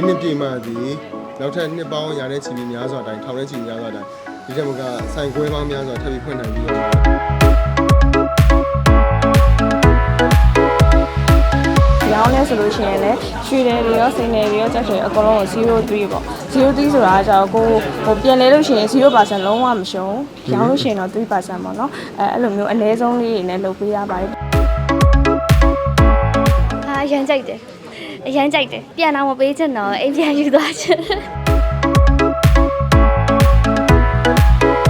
လေးနှစ်ပြည့်မှသည်နောက်ထပ်နှစ်ပေါင်းရာတဲ့ချီပြီးများစွာတိုင်းထောင်တဲ့ချီများစွာတိုင်းဒီတက်မကဆိုင်ခွဲပေါင်းများစွာထပ်ပြီးဖွင့်နိုင်ပြီးတော့ရောင်းလဲဆိုလို့ရှိရင်လည်းရွှေတယ်တွေရောစိန်တယ်တွေရောကြက်တွေအကုန်လုံးကို03ပေါ့03ဆိုတာကကျတော့ကိုဟိုပြန်လဲလို့ရှိရင်0%လုံးဝမရှုံးရောင်းလို့ရှိရင်တော့3%ပေါ့နော်အဲအဲ့လိုမျိုးအနည်းဆုံးလေးတွေနဲ့လုပ်ပေးရပါတယ်ဟာအရန်ကြိုက်တယ် အရန်ကြိုက်တယ်ပြန်တော့မပေးချင်တော့အိမ်ပြန်ယူသွားချင်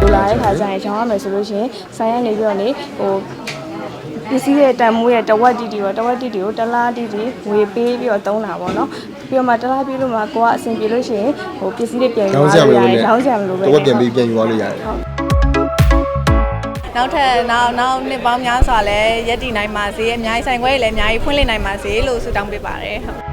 လူလာတဲ့ခါကျရင်ရောင်းရမယ်ဆိုလို့ရှိရင်ဆိုင်ရနေပြီးတော့လေဟိုပစ္စည်းရဲ့တန်မိုးရဲ့တဝက်တီတီရောတဝက်တီတီကိုတလားတီတီဝေပေးပြီးတော့သုံးတာပေါ့နော်ပြီးတော့မှတလားပြီးလို့မှကိုကအဆင်ပြေလို့ရှိရင်ဟိုပစ္စည်းတွေပြန်ယူရောင်းသွားစရာမလို့လိုရတယ်နဲ့ရောင်းစရာမလိုပဲတော့ပြန်ပြီးပြန်ယူသွားလို့ရတယ် နောက်ထပ်နောက်နောက်နှစ်ပေါင်းများစွာလဲရက်တည်နိုင်ပါစေအများကြီးဆိုင်ခွဲတွေလည်းအများကြီးဖွင့်လှစ်နိုင်ပါစေလို့ဆုတောင်းပေးပါတယ်ဟုတ်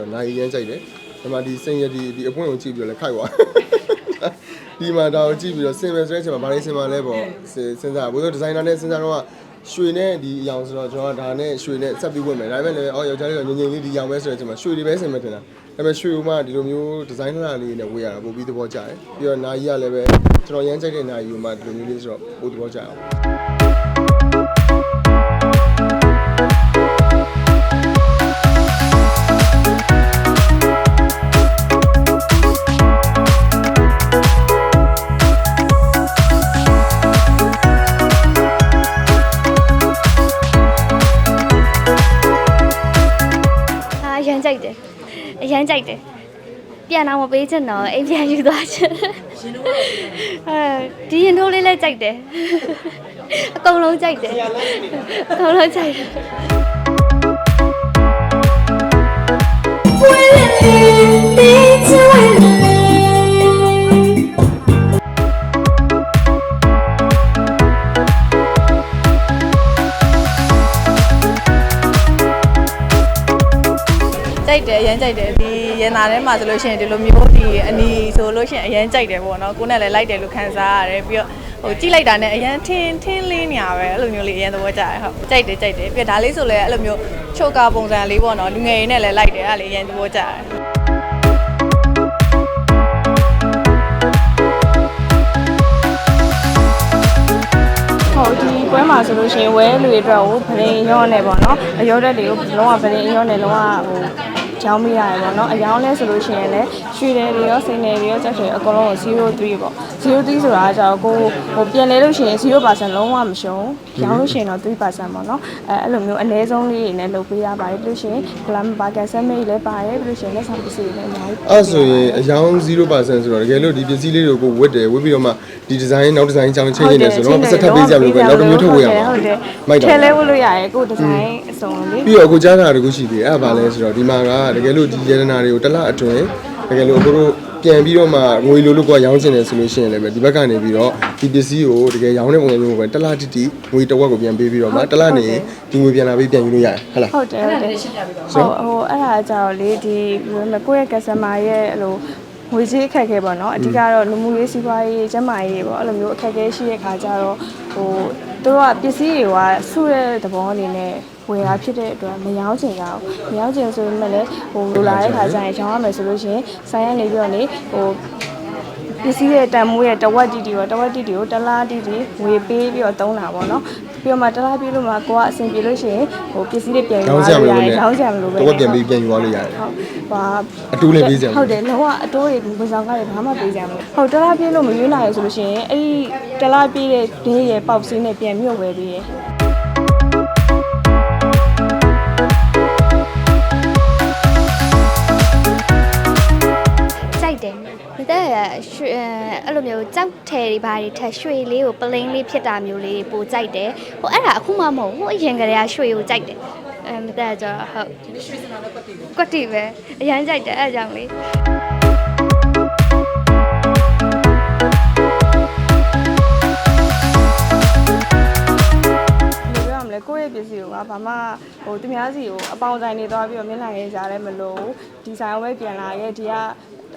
ဆိုတော့နိုင်အရန်ကြိုက်တယ်ဒီမှာဒီစိန်ရဒီဒီအပွင့်ကိုကြည့်ပြီးတော့လည်းခိုက်သွားဒီမှာဒါကိုကြည့်ပြီးတော့စင်မယ်ဆိုတဲ့အချိန်မှာဘာလေးစင်ပါလဲပေါ့စဉ်းစားဘို့ဆိုဒီဇိုင်နာနဲ့စဉ်းစားတော့ရွှေနဲ့ဒီအရောင်ဆိုတော့ကျွန်တော်ကဒါနဲ့ရွှေနဲ့ဆက်ပြီးဝင်မယ်ဒါပေမဲ့လည်းအော်ယောက်ျားလေးကငငယ်လေးဒီရောင်ပဲဆိုတဲ့အချိန်မှာရွှေတွေပဲဆင်မယ်ထင်တာဒါပေမဲ့ရွှေဦးမဒီလိုမျိုးဒီဇိုင်းလှလေးနဲ့ဝေးရတာပိုပြီးသဘောကျတယ်ပြီးတော့နာကြီးကလည်းပဲကျွန်တော်ရမ်းကြိုက်တဲ့နာကြီးဦးမဒီလိုမျိုးလေးဆိုတော့ပိုသဘောကျအောင် အရန်ကြိုက်တယ်ပြန်တော့မပေးချင်တော့အိမ်ပြန်ယူသွားချင်အဲဒီရင်ထိုးလေးလည်းကြိုက်တယ်အကုန်လုံးကြိုက်တယ်အကုန်လုံးကြိုက်တယ် ကြိုက်တယ်အရင်ကြိုက်တယ်ဒီရန်နာထဲမှာဆိုလို့ရှိရင်ဒီလိုမျိုးဒီအနီဆိုလို့ရှိရင်အရင်ကြိုက်တယ်ပေါ့နော်ကိုနဲ့လည်းလိုက်တယ်လို့ခံစားရတယ်ပြီးတော့ဟိုကြည့်လိုက်တာနဲ့အရင်ထင်းထင်းလေးနေရပဲအဲ့လိုမျိုးလေးအရင်သဘောကျတယ်ဟုတ်ကြိုက်တယ်ကြိုက်တယ်ပြီးတော့ဒါလေးဆိုလည်းအဲ့လိုမျိုးချုပ်ကာပုံစံလေးပေါ့နော်လူငယ်ရင်းနဲ့လည်းလိုက်တယ်အဲ့ဒါလေးအရင်သဘောကျတယ်ဟုတ်ဒီပွဲမှာဆိုလို့ရှိရင်ဝဲလူတွေအတွက်ကိုဗလင်းရောနေပေါ့နော်အရောတက်တွေကိုလုံးဝဗလင်းရောနေလုံးဝဟို ကြောင်းမိရတယ်ပေါ့နော်အယောင်းလဲဆိုလို့ရှိရင်လည်းရွှေတယ်တွေရောစိန်တယ်တွေရောကြက်တွေအကုန်လုံးကို03ပေါ့03ဆိုတာကကျတော့ကိုဟိုပြန်လဲလို့ရှိရင်0%လုံးဝမရှုံးရောင်းလို့ရှိရင်တော့3%ပေါ့နော်အဲအဲ့လိုမျိုးအနည်းဆုံးလေးတွေနဲ့လုပ်ပေးရပါတယ်ပြီးလို့ရှိရင်ဂလမ်ဘာကန်ဆမ်မေးလည်းပါတယ်ပြီးလို့ရှိရင်လက်ဆောင်ပစ္စည်းတွေလည်းအများကြီးအဲ့ဆိုရင်အယောင်0%ဆိုတော့တကယ်လို့ဒီပစ္စည်းလေးတွေကိုဝတ်တယ်ဝတ်ပြီးတော့မှဒီဒီဇိုင်းနောက်ဒီဇိုင်းချောင်းချိန်နေတယ်ဆိုတော့ပတ်သက်ထပ်ပေးကြမလို့ပဲနောက်တစ်မျိုးထုတ်ဝေးရမှာဟုတ်တယ်မိုက်ထဲတာလဲဝတ်လို့ရတယ်ကိုဒီဇိုင်းအစုံလေးပြီးတော့အခုကြားတာတခုရှိသေးတယ်အဲ့ဒါဘာလဲဆိုတော့ဒီမှာကတကယ်လို့ဒီရတနာတွေကိုတစ်လအတွင်းတကယ်လို့အခုတို့ပြန်ပြီးတော့မှငွေလိုလို့ကရောင်းချင်တယ်ဆိုလို့ရှိရင်လည်းပဲဒီဘက်ကနေပြီးတော့ဒီပစ္စည်းကိုတကယ်ရောင်းတဲ့ပုံစံမျိုးပဲတစ်လတိတိငွေတစ်ဝက်ကိုပြန်ပေးပြီးတော့မှတစ်လနေဒီငွေပြန်လာပြီးပြန်ယူလို့ရတယ်ဟုတ်လားဟုတ်တယ်ဟုတ်တယ်ဟိုဟိုအဲ့ဒါကြတော့လေဒီဘယ်လိုလဲကိုယ့်ရဲ့ customer ရဲ့အဲ့လိုငွေကြေးအခက်အခဲပေါ့နော်အဓိကတော့လူမှုရေးစီးပွားရေးကျန်းမာရေးပေါ့အဲ့လိုမျိုးအခက်အခဲရှိတဲ့ခါကျတော့ဟိုသူတို့ကပစ္စည်းတွေကစုတဲ့သဘောအနေနဲ့ ဝယ်တာဖြစ်တဲ့အတွက်မရောင်းချင်ကြဘူးမရောင်းချင်ဆိုပေမဲ့လည်းဟိုလိုလာတဲ့ခါကျရင်ရောင်းရမယ်ဆိုလို့ရှိရင်ဆိုင်ရနေပြီးတော့နေဟိုပစ္စည်းရဲ့တန်မိုးရဲ့တဝက်တီတီရောတဝက်တီတီကိုတလားတီတီဝေပေးပြီးတော့သုံးတာပေါ့နော်ပြီးတော့မှတလားပြီးလို့မှကိုကအဆင်ပြေလို့ရှိရင်ဟိုပစ္စည်းတွေပြန်ယူရောင်းသွားစရာမလို့လိုရတနဲ့ယ်ရောင်းစရာမလိုပဲတစ်ဝက်ပြန်ပြီးပြန်ယူသွားလို့ရတယ်ဟုတ်ပါအတူလေးပေးစရာမလိုဟုတ်တယ်လုံးဝအတိုးတွေဘယ်ဆောင်ကားတွေဘာမှပေးစရာမလိုဟုတ်တလားပြေးလို့မရွေးနိုင်ရဆိုလို့ရှိရင်အဲ့ဒီတလားပြေးတဲ့ဒင်းရဲ့ပေါက်စင်းနဲ့ပြန်မြုပ်ဝဲပေးရ ရွှေအဲ့လိုမျိုးကြောက်ထဲတွေဘာတွေထက်ရွှေလေးကိုပလိန်းလေးဖြစ်တာမျိုးလေးပိုကြိုက်တယ်ဟိုအဲ့ဒါအခုမှမဟုတ်ဘူးဟိုအရင်ကတည်းကရွှေကိုကြိုက်တယ်အဲမတက်ကြတော့ဟုတ်ရွှေစနာတော့ကွက်တီကွက်တီပဲအရင်ကြိုက်တယ်အဲ့ကြောင့်လေးဘယ်လိုပြောရမလဲကိုယ့်ရဲ့ပစ္စည်းကိုကဘာမှဟိုသူများစီကိုအပေါင်းဆိုင်နေသွားပြီးတော့မျက်နှာရေးကြလည်းမလို့ဒီဆိုင်ကိုပဲပြန်လာရဲ့ဒီက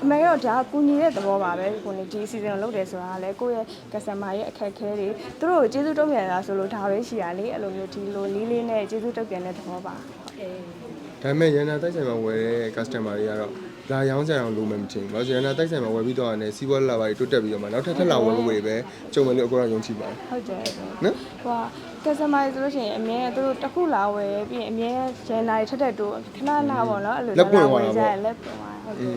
အမေကတော့ဒါကကူညီတဲ့သဘောပါပဲကိုနေဒီအစီအစဉ်ကိုလုပ်တယ်ဆိုတာကလည်းကိုယ့်ရဲ့ customer ရဲ့အခက်အခဲတွေသူတို့ကိုကျေးဇူးတုံ့ပြန်တာဆိုလို့ဒါပဲရှိရလေအဲ့လိုမျိုးဒီလိုလေးလေးနဲ့ကျေးဇူးတုံ့ပြန်တဲ့သဘောပါဒါပေမဲ့ရန်နာတိုက်ဆိုင်မှာဝယ်တဲ့ customer တွေကတော့လာရောင်းကြအောင်လိုမယ်မထင်ဘူး။ဘာလို့ရန်နာတိုက်ဆိုင်မှာဝယ်ပြီးတော့လည်းစီးပွားလာပါတွေတိုးတက်ပြီးတော့မှနောက်ထပ်ထပ်လာဝယ်ဖို့တွေပဲကြုံမယ်လို့အကိုကယုံကြည်ပါတယ်ဟုတ်တယ်။နော်ဟိုက customer ဆိုလို့ရှိရင်အမြဲသူတို့တစ်ခုလာဝယ်ပြီးရင်အမြဲရန်နာတွေထက်ထက်တို့ခဏခဏပေါ့နော်အဲ့လိုလက်ပွင့်သွား ဟုတ်တယ်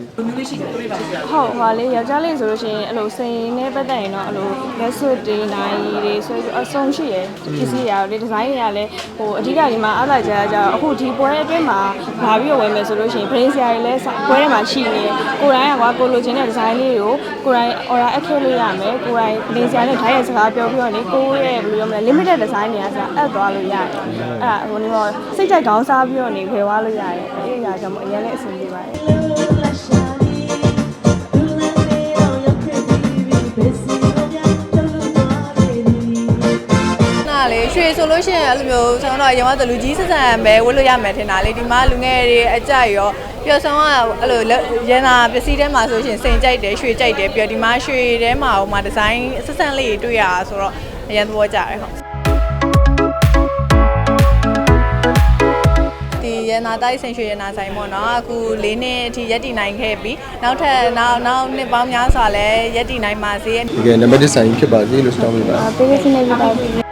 ဟုတ်ပါလေယောက်ျားလေးဆိုလို့ရှိရင်အဲ့လိုစိန်နဲ့ပတ်သက်ရင်တော့အဲ့လိုလက်စွပ်တွေနိုင်တွေဆွဲပြီးအဆုံးရှိရယ်ပစ္စည်းတွေလေဒီဇိုင်းတွေကလည်းဟိုအဓိကဒီမှာအားလာကြကြတော့အခုဒီပွဲအတွင်းမှာလာပြီးတော့ဝယ်မယ်ဆိုလို့ရှိရင် brain ဆရာတွေလည်းပွဲထဲမှာရှိနေတယ်ကိုယ်တိုင်ကကွာကိုလိုချင်တဲ့ဒီဇိုင်းလေးကိုကိုယ်တိုင် order အခက်လို့ရမယ်ကိုယ်တိုင်လင်းဆရာနဲ့ဓာတ်ရိုက်စကားပြောပြီးတော့လေကိုယ့်ရဲ့ဘယ်လိုပြောမလဲ limited design တွေကစအပ်သွားလို့ရတယ်အဲ့ဒါဟိုနေတော့စိတ်ကြိုက်ကောင်းစားပြီးတော့နေဝယ်သွားလို့ရတယ်အဲ့ဒီအရာကြောင့်မို့အရင်လည်းအဆင်ပြေပါတယ် လေရွှေဆိုလို့ရှိရင်အဲ့လိုမျိုးကျွန်တော်တို့ရောင်းတဲ့လူကြီးဆက်ဆံပဲဝတ်လို့ရမယ်ထင်တာလေဒီမှာလူငယ်တွေအကြိုက်ရောပြီးတော့ဆုံးကအဲ့လိုရန်နာပစ္စည်းထဲမှာဆိုရှင်စိန်ကြိုက်တယ်ရွှေကြိုက်တယ်ပြီးတော့ဒီမှာရွှေထဲမှာဟိုမှာဒီဇိုင်းဆက်ဆံလေးတွေတွေ့ရတာဆိုတော့အရင်သဘောကျတယ်ဟုတ်ဒီရန်နာတိုက်ဆင်ရွှေရန်နာဆိုင်ပေါ့နော်အခု၄နှစ်အထိရက်တည်နိုင်ခဲ့ပြီနောက်ထပ်နောက်နောက်နှစ်ပေါင်းများစွာလဲရက်တည်နိုင်ပါစေ။ဒီကနံပါတ်1ဆိုင်ဖြစ်ပါစေလို့ဆုတောင်းပေးပါပေးရစနေကြပါ